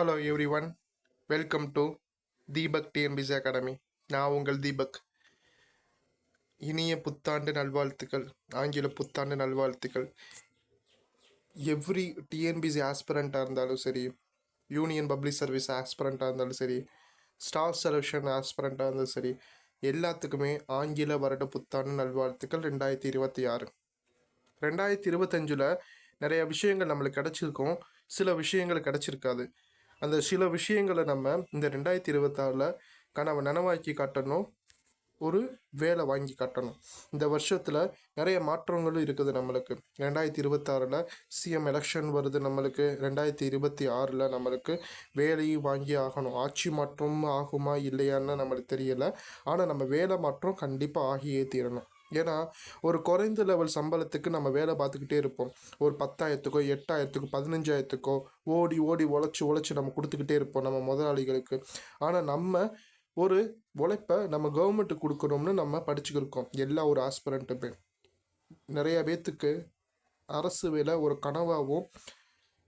Hello every one welcome to Deepak TNPSC academy நான் உங்கள் தீபக். இனிய புத்தாண்டு நல்வாழ்த்துக்கள் ஆங்கில புத்தாண்டு நல்வாழ்த்துக்கள். எவ்ரி டிஎன்பிசி ஆஸ்பிரண்ட்டாக இருந்தாலும் சரி யூனியன் பப்ளிக் சர்வீஸ் ஆஸ்பிரண்ட்டாக இருந்தாலும் சரி ஸ்டாஃப் செலெக்ஷன் ஆஸ்பிரண்ட்டாக இருந்தாலும் சரி எல்லாத்துக்குமே ஆங்கில வருட புத்தாண்டு நல்வாழ்த்துக்கள் ரெண்டாயிரத்தி இருபத்தி ஆறு. ரெண்டாயிரத்தி இருபத்தஞ்சில் நிறைய விஷயங்கள் நம்மளுக்கு கிடச்சிருக்கும். சில விஷயங்கள் கிடச்சிருக்காது. அந்த சில விஷயங்களை நம்ம இந்த ரெண்டாயிரத்தி இருபத்தாறில் கனவை நனவாக்கி காட்டணும். ஒரு வேலை வாங்கி காட்டணும். இந்த வருஷத்தில் நிறைய மாற்றங்களும் இருக்குது நம்மளுக்கு. ரெண்டாயிரத்தி இருபத்தாறில் சிஎம் எலெக்ஷன் வருது நம்மளுக்கு. ரெண்டாயிரத்தி இருபத்தி ஆறில் நம்மளுக்கு வேலையும் வாங்கி ஆகணும். ஆட்சி மாற்றம் ஆகுமா இல்லையான்னு நம்மளுக்கு தெரியலை. ஆனால் நம்ம வேலை மாற்றம் கண்டிப்பாக ஆகியே தீரணும். ஏன்னா ஒரு குறைந்த லெவல் சம்பளத்துக்கு நம்ம வேலை பார்த்துக்கிட்டே இருப்போம். ஒரு பத்தாயிரத்துக்கோ எட்டாயிரத்துக்கோ பதினஞ்சாயிரத்துக்கோ ஓடி ஓடி உழைச்சி உழைச்சி நம்ம கொடுத்துக்கிட்டே இருப்போம் நம்ம முதலாளிகளுக்கு. ஆனால் நம்ம ஒரு உழைப்பை நம்ம கவர்மெண்ட்டுக்கு கொடுக்கணும்னு நம்ம படிச்சுக்கிருக்கோம் எல்லா ஒரு ஆஸ்பிரண்ட்டுமே நிறைய பேர்த்துக்கு அரசு வேலை ஒரு கனவாகவும்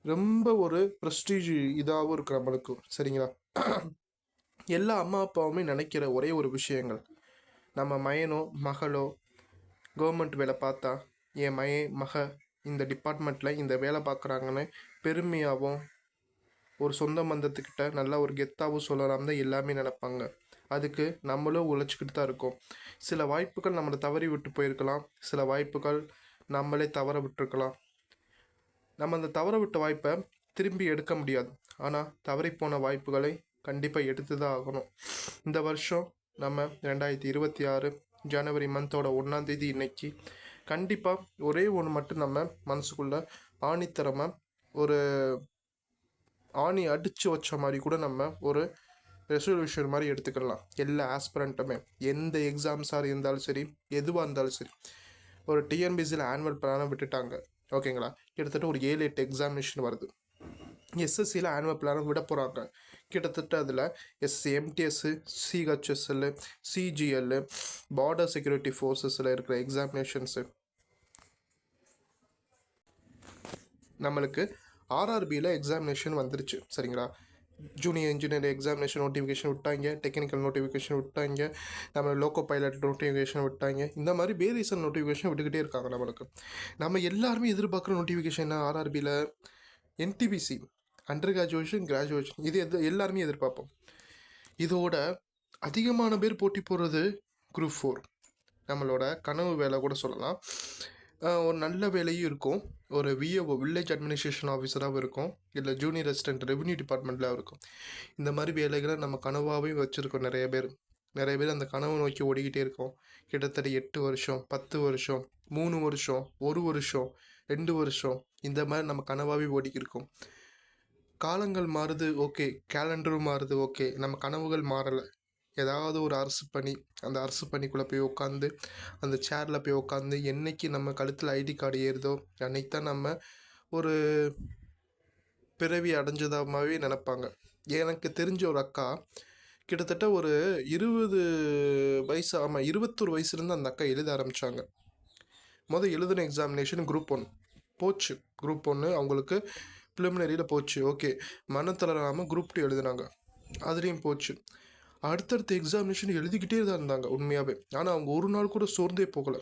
ரொம்ப ஒரு ப்ரெஸ்டீஜ் இதாகவும் இருக்கு நம்மளுக்கு. சரிங்களா? எல்லா அம்மா அப்பாவுமே நினைக்கிற ஒரே ஒரு விஷயங்கள். நம்ம மயனோ மகளோ கவர்மெண்ட் வேலை பார்த்தா என் மயன் மக இந்த டிபார்ட்மெண்ட்டில் இந்த வேலை பார்க்குறாங்கன்னு பெருமையாகவும் ஒரு சொந்த பந்தத்துக்கிட்ட நல்லா ஒரு கெத்தாகவும் சொல்லலாம் தான் எல்லாமே நினப்பாங்க. அதுக்கு நம்மளும் உழைச்சிக்கிட்டு தான் இருக்கோம். சில வாய்ப்புகள் நம்மளை தவறி விட்டு போயிருக்கலாம். சில வாய்ப்புகள் நம்மளே தவற விட்டுருக்கலாம். நம்ம அந்த தவற விட்ட வாய்ப்பை திரும்பி எடுக்க முடியாது. ஆனால் தவறி போன வாய்ப்புகளை கண்டிப்பாக எடுத்து தான் ஆகணும். இந்த வருஷம் நம்ம ரெண்டாயிரத்தி இருபத்தி ஆறு ஜனவரி மந்தோட ஒன்றாந்தேதி இன்னைக்கு. கண்டிப்பாக ஒரே ஒன்று மட்டும் நம்ம மனசுக்குள்ளே ஆணித்தரமாக ஒரு ஆணி அடித்து வச்ச மாதிரி கூட நம்ம ஒரு ரெசல்யூஷன் மாதிரி எடுத்துக்கலாம். எல்லா ஆஸ்பிரண்ட்டுமே எந்த எக்ஸாம்ஸாக இருந்தாலும் சரி எதுவாக இருந்தாலும் சரி. ஒரு டிஎன்பிசியில் ஆனுவல் பிளானை விட்டுட்டாங்க. ஓகேங்களா கிட்டத்தட்ட ஒரு ஏழு எட்டு எக்ஸாமினேஷன் வருது. எஸ்எஸ்சியில் ஆனுவல் பிளானை விட போகிறாங்க கிட்டத்தட்ட அதில் SC MTS CHSL CGL border security ஃபோர்ஸஸில் இருக்கிற எக்ஸாமினேஷன்ஸு நம்மளுக்கு ஆர்ஆர்பியில் எக்ஸாமினேஷன் வந்துருச்சு. சரிங்களா? ஜூனியர் இன்ஜினியர் எக்ஸாமினேஷன் நோட்டிஃபிகேஷன் விட்டாங்க. டெக்னிக்கல் நோட்டிஃபிகேஷன் விட்டாங்க. நம்ம லோக்கோ பைலட் நோட்டிஃபிகேஷன் விட்டாங்க. இந்த மாதிரி வேரியேஷன் நோட்டிஃபிகேஷன் விட்டுக்கிட்டே இருக்காங்க நம்மளுக்கு. நம்ம எல்லாருமே எதிர்பார்க்குற நோட்டிஃபிகேஷன் ஆர்ஆர்பியில் என்டிபிசி அண்டர் கிராஜுவேஷன் கிராஜுவேஷன் இது எது எல்லாருமே எதிர்பார்ப்போம். இதோட அதிகமான பேர் போட்டி போடுறது குரூப் ஃபோர் நம்மளோட கனவு வேலை கூட சொல்லலாம். ஒரு நல்ல வேலையும் இருக்கும். ஒரு விஏஓ வில்லேஜ் அட்மினிஸ்ட்ரேஷன் ஆஃபீஸராகவும் இருக்கும். இல்லை ஜூனியர் அசிஸ்டன்ட் ரெவன்யூ டிபார்ட்மெண்ட்டில் இருக்கும். இந்த மாதிரி வேலைகளை நம்ம கனவாகவே வச்சுருக்கோம் நிறைய பேர். நிறைய பேர் அந்த கனவை நோக்கி ஓடிக்கிட்டே இருக்கோம். கிட்டத்தட்ட எட்டு வருஷம் பத்து வருஷம் மூணு வருஷம் ஒரு வருஷம் ரெண்டு வருஷம். இந்த மாதிரி நம்ம கனவாகவே ஓடிக்கிருக்கோம். காலங்கள் மாறுது ஓகே. கேலண்டரும் மாறுது ஓகே. நம்ம கனவுகள் மாறலை. ஏதாவது ஒரு அரசு பணி அந்த அரசு பணிக்குள்ளே போய் உட்காந்து அந்த சேரில் போய் உட்காந்து என்னைக்கு நம்ம கழுத்தில் ஐடி கார்டு ஏறுதோ அன்னைக்கு தான் நம்ம ஒரு பிறவி அடைஞ்சதாகவே நினப்பாங்க. எனக்கு தெரிஞ்ச ஒரு அக்கா கிட்டத்தட்ட ஒரு இருபது வயசு ஆமாம் இருபத்தொரு வயசுலேருந்து அந்த அக்கா எழுத ஆரம்பித்தாங்க மொதல் எழுதின எக்ஸாமினேஷன் குரூப் ஒன் போச்சு. குரூப் ஒன்று அவங்களுக்கு ப்ரிலிமினரியில் போச்சு. ஓகே மன தளராமல் குரூப் டூ எழுதினாங்க. அதுலேயும் போச்சு. அடுத்தடுத்த எக்ஸாமினேஷன் எழுதிக்கிட்டே தான் இருந்தாங்க உண்மையாகவே ஆனால் அவங்க ஒரு நாள் கூட சோர்ந்தே போகலை.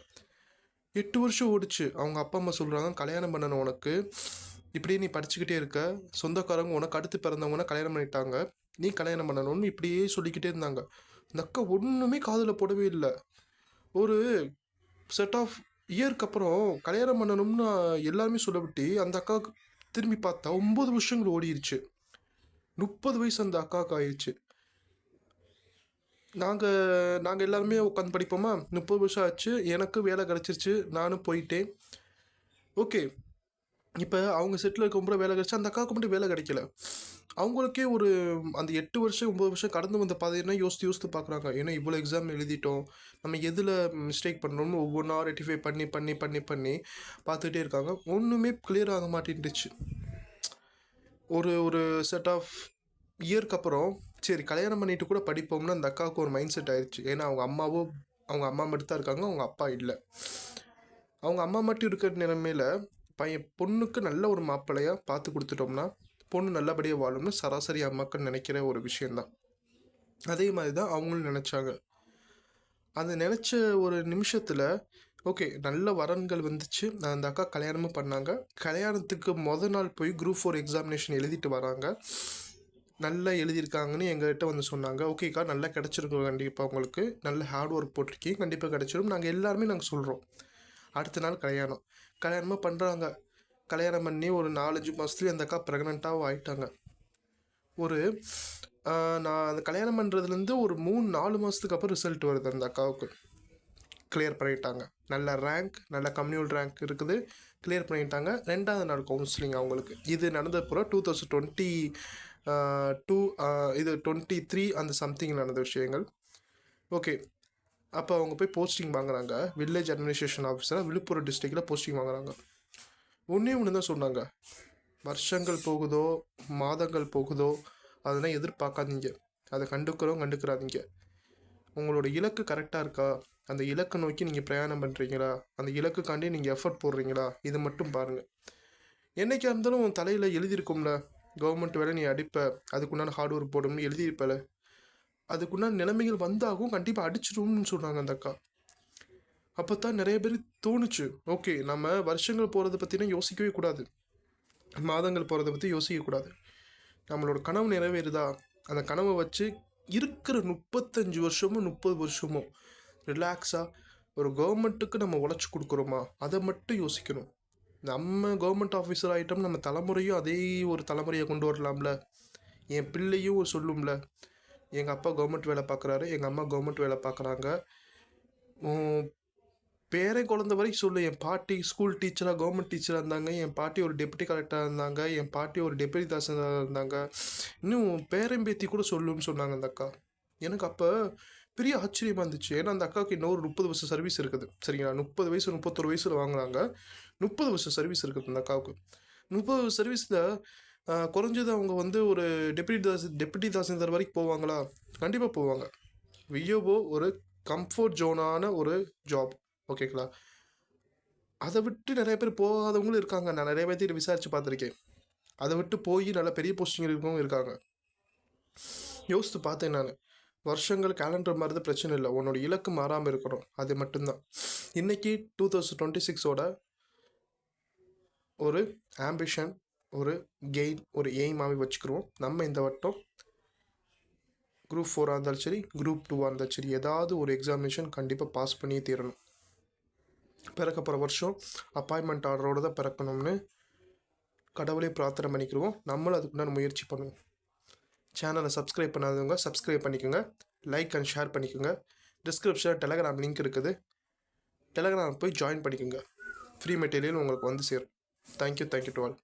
எட்டு வருஷம் ஓடிச்சு. அவங்க அப்பா அம்மா சொல்கிறாங்க கல்யாணம் பண்ணணும் உனக்கு. இப்படியே நீ படிச்சுக்கிட்டே இருக்க. சொந்தக்காரங்க உனக்கு அடுத்து பிறந்தவங்கன்னா கல்யாணம் பண்ணிட்டாங்க. நீ கல்யாணம் பண்ணணும்னு இப்படியே சொல்லிக்கிட்டே இருந்தாங்க. இந்த அக்கா ஒன்றுமே காதில் போடவே இல்லை. ஒரு செட் ஆஃப் இயருக்கு அப்புறம் கல்யாணம் பண்ணணும்னு எல்லாருமே சொல்லவிட்டு அந்த அக்காவுக்கு திரும்பி பார்த்தா ஒம்பது வருஷங்கள் ஓடிடுச்சு முப்பது வயசு அந்த அக்காவுக்கு ஆயிடுச்சு நாங்கள் நாங்கள் எல்லாருமே உட்காந்து படிப்போமா? முப்பது வருஷம் ஆச்சு. எனக்கு வேலை கிடச்சிருச்சு. நானும் போயிட்டேன். ஓகே. இப்போ அவங்க செட்டில் இருக்கும்போது வேலை கிடச்சி அந்த அக்காவுக்கு மட்டும் வேலை கிடைக்கல. அவங்களுக்கே ஒரு அந்த எட்டு வருஷம் ஒம்பது வருஷம் கடந்து வந்த பாதையெல்லாம் யோசித்து யோசித்து பார்க்குறாங்க ஏன்னா இவ்வளோ எக்ஸாம் எழுதிட்டோம். நம்ம எதில் மிஸ்டேக் பண்ணுறோம்னு ஒவ்வொன்றா ரெட்டிஃபை பண்ணி பண்ணி பண்ணி பண்ணி பார்த்துக்கிட்டே இருக்காங்க. ஒன்றுமே கிளியர் ஆக மாட்டேன்ட்டுச்சு. ஒரு ஒரு செட் ஆஃப் இயர்க்கு அப்புறம் சரி கல்யாணம் பண்ணிட்டு கூட படிப்போம்னு அந்த அக்காவுக்கு ஒரு மைண்ட் செட் ஆயிடுச்சு ஏன்னா அவங்க அம்மாவோ அவங்க அம்மா மட்டும் தான் இருக்காங்க அவங்க அப்பா இல்லை. அவங்க அம்மா மட்டும் இருக்கிற நிலைமையில பையன் பொண்ணுக்கு நல்ல ஒரு மாப்பிள்ளையாக பார்த்து கொடுத்துட்டோம்னா பொண்ணு நல்லபடியாக வாழும்னு சராசரி அம்மாக்கள் நினைக்கிற ஒரு விஷயந்தான் அதே மாதிரி தான் அவங்களும் நினச்சாங்க. அந்த நினச்ச ஒரு நிமிஷத்தில் ஓகே நல்ல வரன்கள் வந்துச்சு. அந்த அக்கா கல்யாணமும் பண்ணாங்க. கல்யாணத்துக்கு மொதல் நாள் போய் குரூப் ஃபோர் எக்ஸாமினேஷன் எழுதிட்டு வராங்க. நல்லா எழுதியிருக்காங்கன்னு எங்கள்கிட்ட வந்து சொன்னாங்க. ஓகேக்கா நல்லா கிடச்சிருக்கும் கண்டிப்பாக உங்களுக்கு. நல்ல ஹார்ட் ஒர்க் போட்டிருக்கீங்க. கண்டிப்பாக கிடச்சிரும். நாங்கள் எல்லாருமே நாங்கள் சொல்கிறோம் அடுத்த நாள் கல்யாணம். கல்யாணமாக பண்ணுறாங்க கல்யாணம் பண்ணி ஒரு நாலஞ்சு மாதத்துலேயே அந்த அக்கா ப்ரெக்னெண்ட்டாகவும் ஆயிட்டாங்க. ஒரு நான் அந்த கல்யாணம் பண்ணுறதுலேருந்து ஒரு மூணு நாலு மாதத்துக்கு அப்புறம் ரிசல்ட் வருது அந்த அக்காவுக்கு. கிளியர் பண்ணிட்டாங்க. நல்ல ரேங்க் நல்ல கம்யூனல் ரேங்க் இருக்குது. கிளியர் பண்ணிட்டாங்க. ரெண்டாவது நாள் கவுன்சிலிங் அவங்களுக்கு. இது நடந்த பிறகு டூ தௌசண்ட் டுவெண்ட்டி டூ இது டுவெண்ட்டி த்ரீ அந்த சம்திங் நடந்த விஷயங்கள். ஓகே அப்போ அவங்க போய் போஸ்டிங் வாங்குறாங்க. வில்லேஜ் அட்மினிஸ்ட்ரேஷன் ஆஃபீஸராக விழுப்புரம் டிஸ்ட்ரிக்டில் போஸ்டிங் வாங்குறாங்க. ஒன்றே ஒன்று தான் சொன்னாங்க. வருஷங்கள் போகுதோ மாதங்கள் போகுதோ அதெல்லாம் எதிர்பார்க்காதீங்க. அதை கண்டுக்கிறோம் கண்டுக்கிறாதீங்க. உங்களோட இலக்கு கரெக்டாக இருக்கா? அந்த இலக்கை நோக்கி நீங்கள் பிரயாணம் பண்ணுறீங்களா அந்த இலக்குக்காண்டி நீங்கள் எஃபர்ட் போடுறீங்களா? இது மட்டும் பாருங்கள் என்னைக்கா இருந்தாலும் உன் தலையில் எழுதியிருக்கும்ல. கவர்மெண்ட் வேலை நீ அடிப்ப. அதுக்குண்டான ஹார்ட் ஒர்க் போடும்னு எழுதியிருப்பல. அதுக்குண்டான நிலைமைகள் வந்தாகும் கண்டிப்பாக அடிச்சிடும்னு சொன்னாங்க அந்த அக்கா. அப்போ தான் நிறைய பேர் தோணுச்சு. ஓகே நம்ம வருஷங்கள் போகிறத பற்றினா யோசிக்கவே கூடாது. மாதங்கள் போகிறத பற்றி யோசிக்கக்கூடாது நம்மளோட கனவு நிறைவேறுதா? அந்த கனவை வச்சு இருக்கிற முப்பத்தஞ்சு வருஷமும் முப்பது வருஷமோ ரிலாக்ஸாக ஒரு கவர்மெண்ட்டுக்கு நம்ம உழைச்சி கொடுக்குறோமா? அதை மட்டும் யோசிக்கணும். நம்ம கவர்மெண்ட் ஆஃபீஸர் ஆகிட்டோம் நம்ம தலைமுறையும் அதே ஒரு தலைமுறையை கொண்டு வரலாம்ல. என் பிள்ளையும் சொல்லும்ல. எங்கள் அப்பா கவர்மெண்ட் வேலை பார்க்குறாரு எங்கள் அம்மா கவர்மெண்ட் வேலை பார்க்குறாங்க பேரன் குழந்த வரைக்கும் சொல்லு என் பாட்டி ஸ்கூல் டீச்சராக கவர்மெண்ட் டீச்சராக இருந்தாங்க என் பாட்டி ஒரு டெப்யூட்டி கலெக்டராக இருந்தாங்க என் பாட்டி ஒரு டெப்யூட்டி தாசில்தாராக இருந்தாங்க. இன்னும் பேரம்பேத்தி கூட சொல்லுன்னு சொன்னாங்க அந்த அக்கா. எனக்கு அப்போ பெரிய ஆச்சரியமாக இருந்துச்சு. ஏன்னா அந்த அக்காவுக்கு இன்னொரு முப்பது வருஷம் சர்வீஸ் இருக்குது. சரிங்களா? முப்பது வயசு முப்பத்தொரு வயசில் வாங்குறாங்க. முப்பது வருஷம் சர்வீஸ் இருக்குது அந்த அக்காவுக்கு. முப்பது சர்வீஸில் குறைஞ்சது அவங்க வந்து ஒரு டெப்யூட்டி தாசி டெப்யூட்டி தாசில்தார் வரைக்கும் போவாங்களா? கண்டிப்பாக போவாங்க. வியோவோ ஒரு கம்ஃபர்ட் ஜோனான ஒரு ஜாப் ஓகேங்களா அதை விட்டு நிறைய பேர் போகாதவங்களும் இருக்காங்க. நான் நிறைய பேர்த்திட்ட விசாரித்து பார்த்துருக்கேன். அதை விட்டு போய் நல்ல பெரிய போஸ்டிங் இருக்கவங்க இருக்காங்க. யோசித்து பார்த்தேன் நான். வருஷங்கள் கேலண்டர் மாறுறது பிரச்சனை இல்லை. உன்னோட இலக்கு மாறாமல் இருக்கணும். அது மட்டும்தான். இன்றைக்கி டூ தௌசண்ட் டுவெண்ட்டி சிக்ஸோட ஒரு ஆம்பிஷன் ஒரு கெயின் ஒரு எய்மாகவே வச்சுக்கிறோம் நம்ம இந்த வட்டம்? குரூப் ஃபோராக இருந்தாலும் சரி குரூப் டூவாக இருந்தாலும் சரி ஏதாவது ஒரு எக்ஸாமினேஷன் கண்டிப்பாக பாஸ் பண்ணியே தீரணும். பிறக்க போகிற வருஷம் அப்பாயின்மெண்ட் ஆர்டரோடு தான் பிறக்கணும்னு கடவுளே பிரார்த்தனை பண்ணிக்கிறோம் நம்மளும் அதுக்குண்டான முயற்சி பண்ணுவோம். சேனலை சப்ஸ்கிரைப் பண்ணாதவங்க சப்ஸ்கிரைப் பண்ணிக்கோங்க. லைக் அண்ட் ஷேர் பண்ணிக்கோங்க. டிஸ்கிரிப்ஷனில் டெலகிராம் லிங்க் இருக்குது. டெலகிராம் போய் ஜாயின் பண்ணிக்கோங்க. ஃப்ரீ மெட்டீரியல் உங்களுக்கு வந்து சேரும். Thank you thank you to all